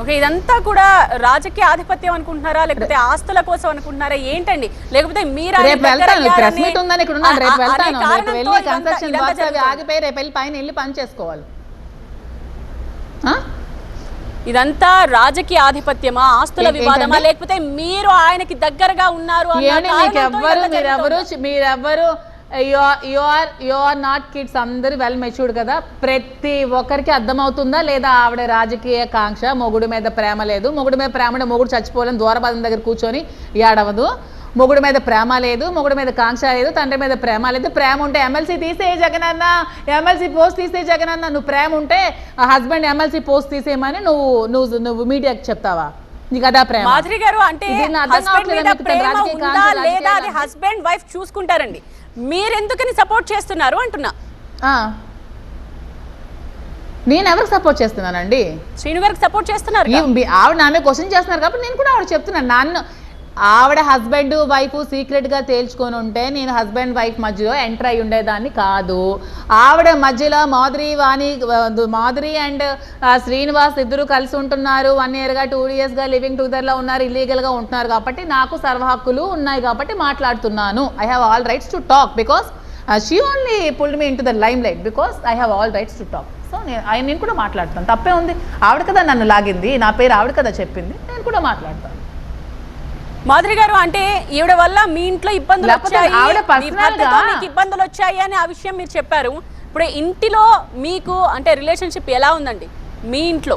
Okay ఇదంతా కూడా రాజకీయ ఆధిపత్యం అనుకుంటున్నారా? లేకపోతే ఆస్తుల కోసం అనుకుంటున్నారా? ఏంటండి? లేకపోతే మీరు. ఆగిపోయి రేపు వెళ్ళి పైన వెళ్ళి పని చేసుకోవాలి? ఇదంతా రాజకీయ ఆధిపత్యమా? ఆస్తుల వివాదమా? లేకపోతే మీరు ఆయనకి దగ్గరగా ఉన్నారు అన్న ఏమండి you are you are not kids అందరు వెల్ మెచ్యూర్డ్ కదా. ప్రతి ఒక్కరికి అర్థమవుతుందా? లేదా ఆవిడ రాజకీయ కాంక్ష మొగుడు మీద ప్రేమ లేదు. మొగుడు మీద ప్రేమ అంటే మొగుడు చచ్చిపోలేని దూరబాదం దగ్గర కూర్చొని ఏడవదు. మొగుడు మీద ప్రేమ లేదు. మొగుడు మీద కాంక్ష లేదు. తండ్రి మీద ప్రేమ లేదు. ప్రేమ ఉంటే ఎమ్మెల్సీ తీసే జగనన్న. ఎమ్మెల్సీ పోస్ట్ తీసే జగనన్న. నువ్వు ప్రేమ ఉంటే హస్బెండ్ ఎమ్మెల్సీ పోస్ట్ తీసేయమని నువ్వు నువ్వు నువ్వు మీడియాకి చెప్తావా? మాధురి గారు అంటే లేదా హస్బెండ్ వైఫ్ చూసుకుంటారండి. మీరెందుకని సపోర్ట్ చేస్తున్నారు అంటున్నా. నేను ఎవరికి సపోర్ట్ చేస్తున్నానండి? శ్రీను గారికి సపోర్ట్ చేస్తున్నారు ఆవిడ నా మీద క్వశ్చన్ చేస్తున్నారు కాబట్టి నేను కూడా ఆవిడ చెప్తున్నాను. నన్ను ఆవిడ హస్బెండ్ వైఫ్ సీక్రెట్గా తేల్చుకొని ఉంటే నేను హస్బెండ్ వైఫ్ మధ్యలో ఎంటర్ అయి ఉండేదాన్ని కాదు. ఆవిడ మధ్యలో మాధురి వాణి మాధురి అండ్ శ్రీనివాస్ ఇద్దరు కలిసి ఉంటున్నారు. వన్ ఇయర్గా టూ ఇయర్స్గా లివింగ్ టుగెదర్లో ఉన్నారు ఇల్లీగల్గా ఉంటున్నారు కాబట్టి నాకు సర్వ హక్కులు ఉన్నాయి కాబట్టి మాట్లాడుతున్నాను. I have all rights to talk because she only pulled me into the limelight because I have all rights to talk so నేను ఆయన నేను కూడా మాట్లాడతాను. తప్పే ఉంది. ఆవిడ కదా నన్ను లాగింది. నా పేరు ఆవిడ కదా చెప్పింది. నేను కూడా మాట్లాడతాను. మాధురి గారు అంటే ఈవిడ వల్ల మీ ఇంట్లో ఇబ్బందులు వచ్చాయి మీకు ఇబ్బందులు వచ్చాయి అని ఆ విషయం మీరు చెప్పారు. ఇప్పుడు ఇంటిలో మీకు అంటే రిలేషన్షిప్ ఎలా ఉందండి? మీ ఇంట్లో.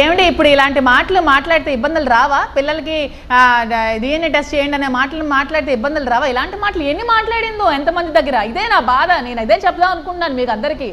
ఏమిటి ఇప్పుడు ఇలాంటి మాటలు మాట్లాడితే ఇబ్బందులు రావా? పిల్లలకి డిఎన్ఏ టెస్ట్ చేయండి అనే మాటలు మాట్లాడితే ఇబ్బందులు రావా? ఇలాంటి మాటలు ఎన్ని మాట్లాడిందో ఎంతమంది దగ్గర? ఇదే నా బాధ. నేను ఇదే చెప్దాం అనుకుంటున్నాను మీకు అందరికీ.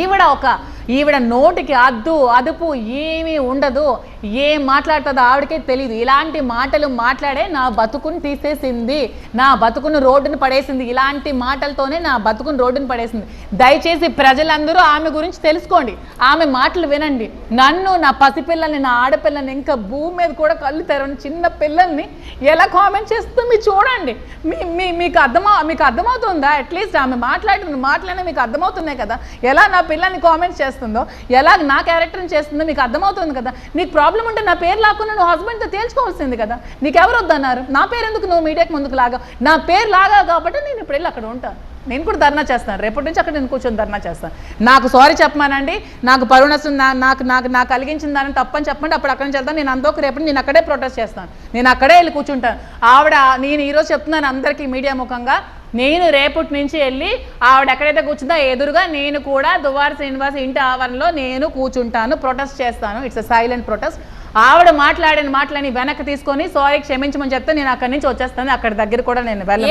ఈవిడ ఒక ఈవిడ నోటికి అద్దు అదుపు ఏమీ ఉండదు. ఏం మాట్లాడుతుందో ఆవిడకే తెలియదు ఇలాంటి మాటలు మాట్లాడే నా బతుకుని తీసేసింది. నా బతుకును రోడ్డును పడేసింది. ఇలాంటి మాటలతోనే నా బతుకును రోడ్డును పడేసింది. దయచేసి ప్రజలందరూ ఆమె గురించి తెలుసుకోండి. ఆమె మాటలు వినండి. నన్ను నా పసిపిల్లల్ని నా ఆడపిల్లని ఇంకా భూమి మీద కూడా కళ్ళు తెరవని చిన్న పిల్లల్ని ఎలా కామెంట్ చేస్తుందో మీరు చూడండి. మీ మీ మీకు అర్థమా మీకు అర్థమవుతుందా? అట్లీస్ట్ ఆమె మాట్లాడిన మాటలనే మీకు అర్థమవుతున్నాయి కదా. ఎలా నా పిల్లల్ని కామెంట్ చేస్తుందో ఎలా నా క్యారెక్టర్ని చేస్తుందో మీకు అర్థమవుతుంది కదా? నీకు ప్రాబ్లం ఉంటే నా పేరు లాక్కుని నువ్వు హస్బెండ్తో తేల్చుకోవాల్సింది కదా? నీకు ఎవరు వద్దన్నారు? నా పేరు ఎందుకు నువ్వు మీడియాకి ముందుకు లాగా నా పేరు లాగా కాబట్టి నేను ఇప్పుడు వెళ్ళి అక్కడ ఉంటాను నేను కూడా ధర్నా చేస్తాను. రేపటి నుంచి అక్కడ నేను కూర్చొని ధర్నా చేస్తాను. నాకు సారీ చెప్పమానండి. నాకు పరుణసం నా నాకు నాకు నాకు కలిగించిన దాని తప్పని చెప్పండి. అప్పుడు అక్కడ నుంచి వెళ్తాను. నేను అంతోక రేపటి నేను అక్కడే ప్రొటెస్ట్ చేస్తాను. నేను అక్కడే వెళ్ళి కూర్చుంటాను. ఆవిడ నేను ఈరోజు చెప్తున్నాను అందరికీ మీడియా ముఖంగా. నేను రేపటి నుంచి వెళ్ళి ఆవిడ ఎక్కడైతే కూర్చుందో ఎదురుగా నేను కూడా దువార శ్రీనివాస్ ఇంటి ఆవరణలో నేను కూర్చుంటాను ప్రొటెస్ట్ చేస్తాను ఇట్స్ అ సైలెంట్ ప్రొటెస్ట్ ఆవిడ మాట్లాడిన మాటలని వెనక్కి తీసుకొని సారీ క్షమించమని చెప్తే నేను అక్కడి నుంచి వచ్చేస్తాను అక్కడి దగ్గర కూడా నేను వెళ్ళను.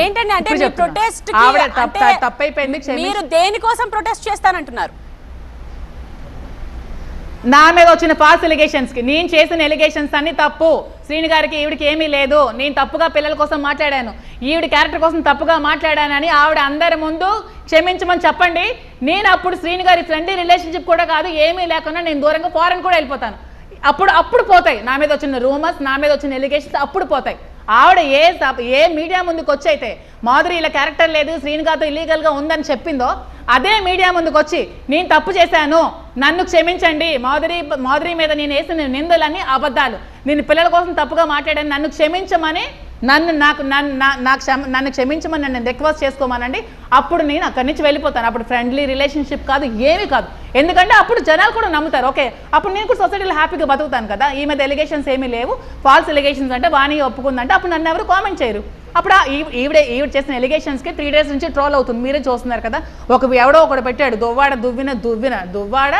ఆవిడ తప్ప తప్పైపోయింది. మీరు దేనికోసం ప్రొటెస్ట్ చేస్తానంటున్నారు నా మీద వచ్చిన ఫాల్స్ ఎలిగేషన్స్కి నేను చేసిన ఎలిగేషన్స్ అన్ని తప్పు. శ్రీని గారికి ఈవిడికి ఏమీ లేదు. నేను తప్పుగా పిల్లల కోసం మాట్లాడాను. ఈవిడ క్యారెక్టర్ కోసం తప్పుగా మాట్లాడానని ఆవిడ అందరి ముందు క్షమించమని చెప్పండి. నేను అప్పుడు శ్రీని గారి ఫ్రెండ్లీ రిలేషన్షిప్ కూడా కాదు ఏమీ లేకుండా నేను దూరంగా ఫారెన్ కూడా వెళ్ళిపోతాను. అప్పుడు అప్పుడు పోతాయి. నా మీద వచ్చిన రూమర్స్ నా మీద వచ్చిన ఎలిగేషన్స్ అప్పుడు పోతాయి. ఆవిడ ఏ సబ్- ఏ మీడియా ముందుకు వచ్చి అయితే మాధురి ఇలా క్యారెక్టర్ లేదు శ్రీనిగాతో ఇల్లీగల్గా ఉందని చెప్పిందో అదే మీడియా ముందుకు వచ్చి నేను తప్పు చేశాను. నన్ను క్షమించండి. మాధురి మాధురి మీద నేను వేసిన నిందలన్నీ అబద్ధాలు. నేను పిల్లల కోసం తప్పుగా మాట్లాడాను. నన్ను క్షమించమని నన్ను నాకు నన్ను నా- క్షమ నన్ను క్షమించమని నన్ను రిక్వెస్ట్ చేసుకోమనండి. అప్పుడు నేను అక్కడి నుంచి వెళ్ళిపోతాను. అప్పుడు ఫ్రెండ్లీ రిలేషన్షిప్ కాదు ఏమీ కాదు. ఎందుకంటే అప్పుడు జనాలు కూడా నమ్ముతారు. ఓకే అప్పుడు నేను కూడా సొసైటీలో హ్యాపీగా బతుకుతాను కదా. ఈ మీద ఎలిగేషన్స్ ఏమీ లేవు. ఫాల్స్ ఎలిగేషన్స్ అంటే వాణి ఒప్పుకుందంటే అప్పుడు నన్ను ఎవరు కామెంట్ చేయరు. అప్పుడు ఈ- ఈవిడ ఈవిడ చేసిన ఎలిగేషన్స్కి త్రీ డేస్ నుంచి ట్రోల్ అవుతుంది. మీరే చూస్తున్నారు కదా. ఒక ఎవడో ఒకడు పెట్టాడు. దువ్వాడ దువ్విన దువ్విన. దువ్వాడ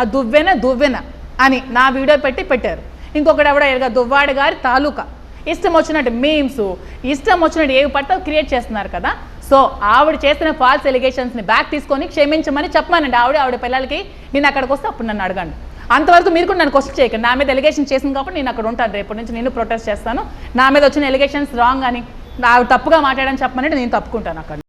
ఆ దువ్వెన దువ్వెన అని నా వీడియో పెట్టి పెట్టారు. ఇంకొకటి ఎవడో ఎరగా దువ్వాడ గారి తాలూకా. ఇష్టం వచ్చినట్టు మీమ్స్ ఇష్టం వచ్చినట్టు ఏవి పట్టో క్రియేట్ చేస్తున్నారు కదా. సో ఆవిడ చేసిన ఫాల్స్ ఎలిగేషన్స్ని బ్యాక్ తీసుకొని క్షమించమని చెప్పమానండి. ఆవిడ ఆవిడ పిల్లలకి నేను అక్కడికి వస్తే అప్పుడు నన్ను అడగండి. అంతవరకు మీరు కూడా నన్ను క్వశ్చన్ చేయకండి. నా మీద ఎలిగేషన్ చేసింది కాబట్టి నేను అక్కడ ఉంటాను. రేపటి నుంచి నేను ప్రొటెస్ట్ చేస్తాను. నా మీద వచ్చిన ఎలిగేషన్స్ రాంగ్ అని ఆవిడ తప్పుగా మాట్లాడని చెప్పమని నేను తప్పుకుంటాను అక్కడ.